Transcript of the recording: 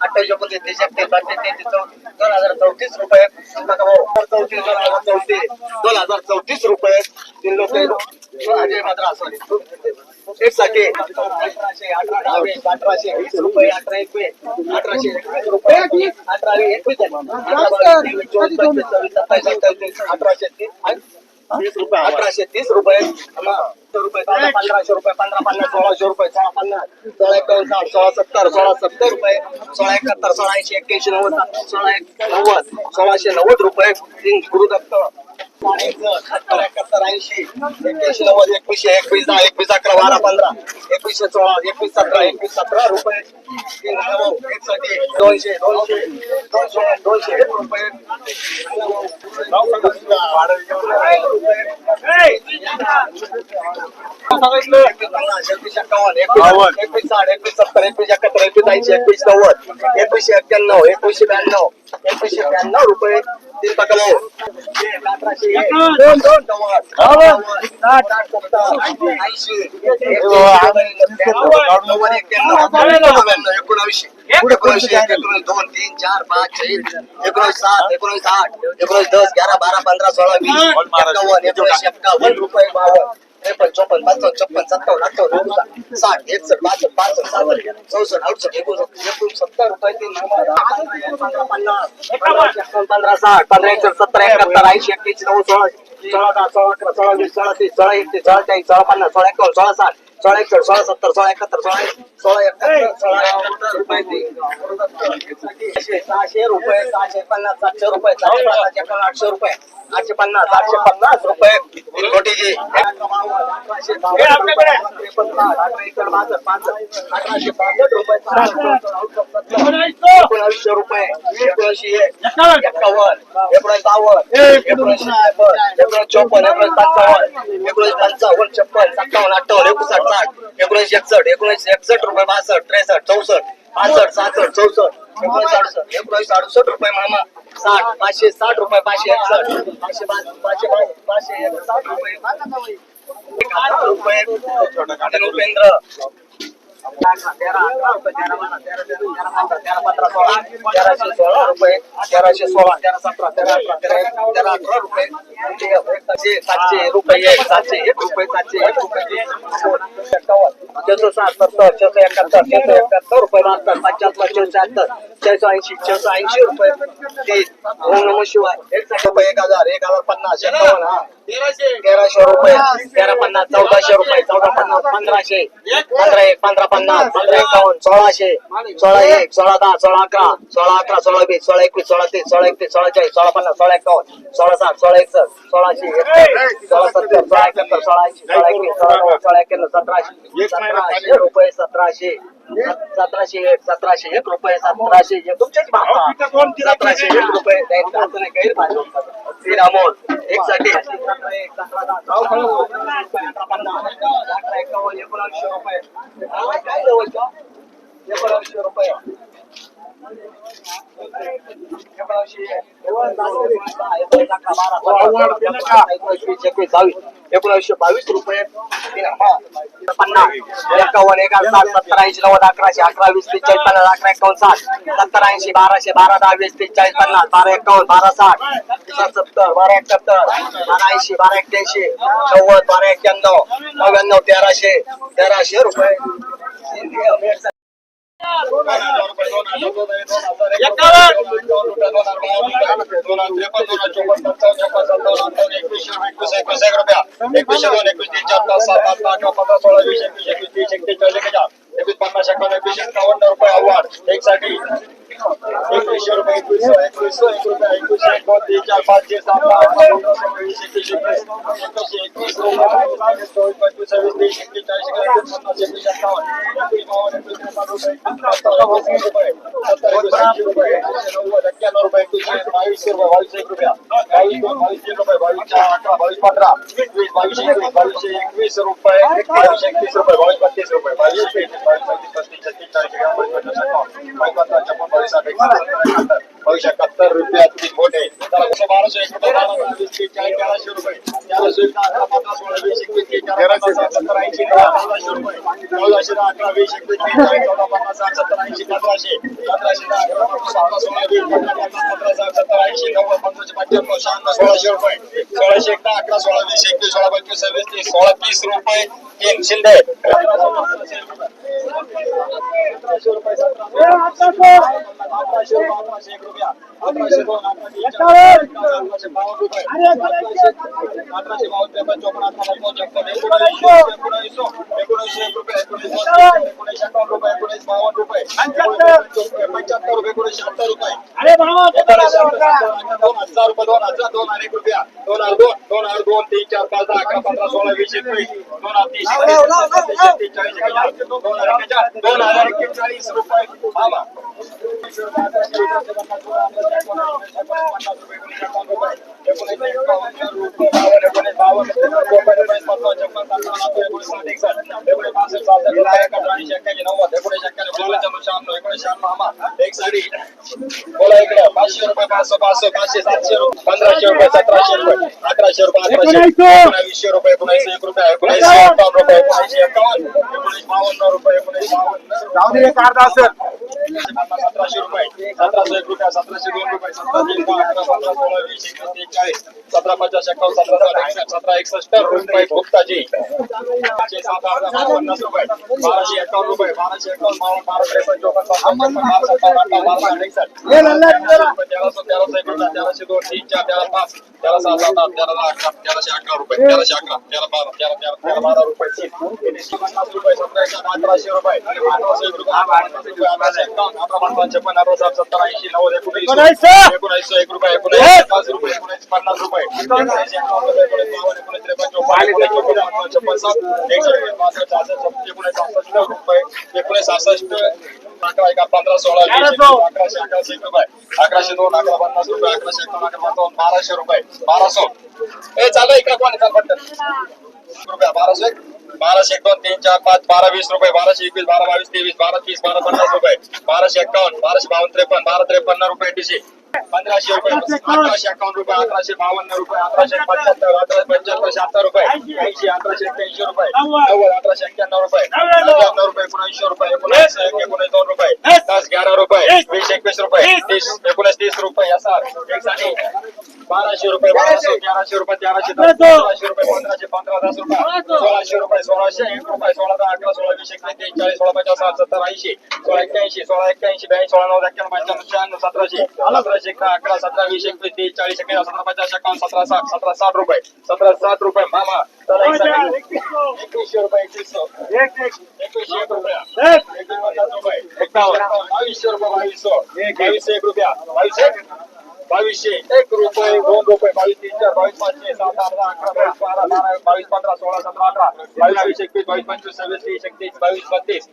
अठ्ठावीस एकोणतीस तीस एकतीस बत्तीस तेहतीस चौतीस दोन हजार चौतीस रुपये. चौतीस दोन हजार चौतीस दोन हजार चौतीस रुपये. तीन लोक अजय मात्र असं साठी. अठराशे अठरा अठराशे वीस रुपये अठरा एकवीस अठराशे एकवीस रुपये. अठरावी एकवीस अठरा अठराशे तीस तीस रुपये अठराशे तीस रुपये. रुपये चौदा पंधराशे रुपये पंधरा पन्नास सोळाशे रुपये सोळा पन्नास. सोळा एकावन्न साठ सोळा सत्तर सोळा सत्तर रुपये. सोळा एकाहत्तर सोळाशे ऐंशी एक्क्याऐंशी नव्वद सोळा एक नव्वद सोळाशे नव्वद रुपये. तीन गुरुदत्त नव्वद एकवीसशे एकवीस दहा एकवीस अकरा बारा पंधरा. एकवीसशे सोळा एकवीस सतरा एकवीस सतरा रुपये. दोनशे दोनशे दोनशे दोनशे एक रुपये एकवीस एक्कावन्न एकवीस एकवीस साठ एकवीस सत्तर एकवीस एकाहत्तर एकवीस ऐंशी एकवीस नव्वद. एकवीसशे एक्क्याण्णव एकवीसशे ब्याण्णव. एकशे ब्याण्णव रुपये तीन एक, नव्वद एकोणावीसशे एकोणीसशे एकोणीस दोन तीन चार पाच छे एकोणीस सात एकोणीस आठ एकोणीस दस ग्यारा बारा पंधरा सोळा वीस एकावन्न एकोणीसशे रुपये बावन्न त्रेपन्न चोपन्न पंचावन्न छप्पन सत्तावन्न अठ्ठावन्न साठ एकसष्ट बासष्ट पासष्ट सहासष्ट चौसष्ट अडुसष्ट एकोणसत्तर एकोणसत्तर रुपये तीन पंधरा पन्नास एकावन्न, पंधरा साठ पंधरा एकसष्ट सत्तर एकाहत्तर ऐंशी एक्क्याऐंशी नऊ सोळा सोळा दहा सोळा अकरा सोळा वीस सोळा तीस सोळा एकतीस सोळा चाळीस सोळा पन्नास सोळा एकावन्न सोळा साठ सोळा एकसष्ट सोळा सत्तर सोळा एकाहत्तर सोळा ऐंशी, सोळा एकाहत्तर सोळा एकाहत्तर रुपये सहाशे रुपये सहाशे पन्नास सातशे रुपये सातशे पन्नास एकावन्न आठशे रुपये आठशे पन्नास आठशे पन्नास रुपये. कोटीची बावन्न रुपये, त्रेपन्न साठ, अठरा एकसष्ट बासष्ट पासष्ट अठराशे बासष्ट रुपये एकोणावीसशे रुपये एकोणऐंशी एक एक्कावन्न एकोणीस बावन्न एकोणीसशे एकोणीस चोपन्न एकोणीस पंचावन्न एकोणीस पंचावन्न छप्पन सत्तावन्न अठ्ठावन्न एकोणसाठ साठ एकोणीस एकसष्ट एकोणीस एकसष्ट रुपये बासष्ट त्रेसष्ट चौसष्ट पासष्ट सहासष्ट चौसष्ट एकोणीस अडुसष्ट एकोणीस अडुसष्ट रुपये मामा. साठ पाचशे साठ रुपये पाचशे एकसष्ट. पाचशे पाच पाचशे पाच पाचशे एकसष्ट रुपये. रुपये. आणि सोळा रुपये तेराशे सोळा तेरा सतरा तेरा अठरा तेरा तेरा अठरा रुपये सातशे रुपये सातशे एक रुपये सातशे एक रुपये सात सत्तर छेसो एकाहत्तर एकाहत्तर रुपये बहात्तर पंच्याहत्तर शहात्तर ऐंशी छेसो ऐंशी रुपये तीस ओम शिवाय एक रुपये एक हजार एक हजार पन्नास तेराशे रुपये तेरा पन्नास चौदाशे रुपये चौदा पन्नास पंधराशे पंधरा एक पंधरा पन्नास पंधरा एकावन्न सोळाशे सोळा एक सोळा दहा सोळा अकरा सोळा अकरा सोळा वीस सोळा एकवीस सोळा तीस सोळा एकतीस सोळा चाळीस सोळा पन्नास सोळा एकावन्न सोळा साठ सोळा एकसष्ट सोळाशे सोळा सत्तर सोळा एकाहत्तर सोळा ऐंशी सोळा एकवीस सोळा नव्वद सोळा एक्याण्णव सतराशे सतराशे रुपये सतराशे सतराशे एक सतराशे एक रुपये सतराशे एक तुमच्याच. सतराशे एक रुपये अमोल एक साठी सतरा एक, सतरा दहा, चौदा, अठरा पन्नास, अठरा एकावन्न, एकोणावीसशे रुपये काय जवळचं? एकोणावीसशे रुपये एकोणावीसशे एकोणीस, दहा, एकोणीस, अकरा, बारा, पंधरा, एकोणीस, वीस, एकवीस, बावीस बावीस रुपये पन्नास एकावन्न एकावन्न सात सत्तर ऐंशी नव्वद अकराशे अकरा वीस चाळीस पन्नास अकरा एकावन्न साठ सत्तर ऐंशी बाराशे बारा दहा वीस चाळीस पन्नास बारा एकावन्न बारा साठ सात सत्तर बारा एकाहत्तर बारा ऐंशी बारा एक्क्याऐंशी नव्वद बारा एक्क्याण्णव नव्याण्णव तेराशे तेराशे रुपये रुपये आव्हान एक साठी एकवीसशे रुपये एकवीस एकवीस एक रुपये एकवीसशे एक दोन तीन चार पाच छे सात बावीसशे रुपये एक रुपया रुपये बावीस बावीस पंधरा वीस एकवीस बावीसशे एकवीस रुपये. बावीसशे रुपये बावीस रुपये बावीस बावीस पस्तीस छत्तीस चाळीस बावीस पंधरा छप्पन बावीस साठ एकसष्ट बावीस एकाहत्तर तीन मोठे त्याला बाराशे एक तेराशे रुपये. तेराशे अकरा सोळा वीस एकवीस तीस सत्तर ऐंशी दहा रुपये. चौदाशे दहा वीस एकवीस चौदा पन्नास साठ सत्तर ऐंशी दहा अकरा सोळा वीस सतरा साठ सत्तर ऐंशी नव्वद पंच्याण्णव शहाण्णव सोळाशे रुपये. सोळाशे अकरा सोळा वीस एकवीस सोळा पंचवीस सव्वीस तीस सोळा तीस रुपये तीन शिंदे. अकराशे रुपये एक रुपया दोन बावन्न रुपये बावन्न त्रेपन्न एक रुपये एकोणीस रुपये एकोणीस बावन्न रुपये पंच्याहत्तर रुपये एकोणीसशे सत्तर रुपये अरे दोन हजार रुपये दोन हजार दोन हजार एक रुपया दोन हजार दोन दोन हजार दोन तीन चार पाच दहा अकरा पंधरा सोळा वीस एकवीस दोन हजार तीस चाळीस दोन हजार दोन हजार एक्केचाळीस रुपये मामा एक बोला इकडे. पाचशे रुपये पाचशे पाचशे पाचशे सातशे रुपये पंधराशे रुपये सतराशे रुपये. अकराशे रुपये अकराशे रुपये एकोणऐंशी एक रुपये एकोणऐंशी एकावन्न रुपये एकोणऐंशी एकावन्न. एकोणीस बावन्न रुपये एकोणीस बावन्न. सतराशे रुपये. सतराशे एक रुपया सतराशे दोन रुपये सतरा दहा अकरा सोळा वीस एकवीस तीस चाळीस सतरा पचास एकावन्न सतरा साठ एकसष्ट सतरा एकसष्ट रुपये गुप्ताजी पाचशे सात आठ दहा पन्नास रुपये. बाराशे एकावन्न रुपये बाराशे एकावन्न बावन्न बारा त्रेपन्न चौपन्न पंचावन्न बारा सत्तावन्न अठ्ठावन्न बारा साठ एकसष्ट. तेराशे तेराशे एक रुपया तेराशे दोन तीन चार तेरा पाच तेरा सहा सात आठ तेरा दहा अकरा तेराशे अकरा रुपये तेराशे अकरा तेरा बारा तेरा तेरा तेरा बारा रुपये. तीन पन्नास रुपये सतरा एकावन्न अकराशे रुपये अकराशे एक रुपये अकराशे सत्तर ऐंशी नव्वद एकोणीस एकोणीस एक रुपये एकोणीस पाच रुपये एकोणीस पन्नास रुपये एकोणीस त्रेपन्न चौपन्न एकोणीस चौपन्न पंचावन्न छप्पन्न सात एकसष्ट पासष्ट सहासष्ट एकोणीस सहासष्ट रुपये एकोणीस सहासष्ट अकरा एका पंधरा सोळा अकराशे अकराशे एक रुपये अकराशे दोन अकरा पन्नास रुपये अकराशे अकरा पंचावन्न बाराशे रुपये बाराशे ए चालू इकडे कोण पटकन रुपया बाराशे बाराशे एकावन्न तीन चार पाच बारा वीस रुपये बाराशे एकवीस बारा बावीस तेवीस बारा तीस बारा पन्नास रुपये बाराशे एकावन्न बाराशे बावन्न त्रेपन्न बारा त्रेपन्न रुपये टीसी पंधराशे रुपये अकराशे एकावन्न रुपये अकराशे बावन्न रुपये अकराशे पंच्याहत्तर अकराशे पंच्याहत्तर शहात्तर रुपये ऐंशी अकराशे एक्क्याऐंशी रुपये नव्वद अकराशे एक्क्याण्णव रुपये नव्याण्णव रुपये एकोणऐंशी रुपये एकोणऐंशी एकोणीस दोन रुपये दस ग्यारा रुपये वीस एकवीस रुपये तीस एकोणीस तीस रुपये असा बाराशे रुपये बाराशे तेराशे रुपये तेराशे दस सोळाशे रुपये पंधराशे पंधरा दस रुपये सोळाशे रुपये सोळाशे एक रुपये सोळा दहा अकरा सोळा वीस एकवीस तीस चाळीस सोळा पचास साठ सत्तर ऐंशी सोळा एक्क्याऐंशी सोळा एक्क्याऐंशी ब्याऐंशी सोळा नऊ एक्क्याण्णव पंच्याण्णव शहाण्णव सतराशे सतराशे एक अकरा सतरा वीस एकवीस तीस चाळीस एकवीस सतरा पचास एकावन्न सतरा साठ सतरा साठ रुपये सतरा साठ रुपये मामा चला एक second. एकवीसशे रुपये एकवीसशे एकवीसशे एक रुपया एकोणपन्नास रुपये एकावन्न बावीसशे रुपये बावीसशे बावीसशे एक रुपया बावीसशे एक रुपये दोन रुपये बावीस तीन चार बावीस पाचशे सात आठ दहा अकरा बावीस बारा बारा बावीस पंधरा सोळा सतरा अठरा बावीस एकवीस बावीस पंचवीस सव्वीस तीस एकतीस बावीस बत्तीस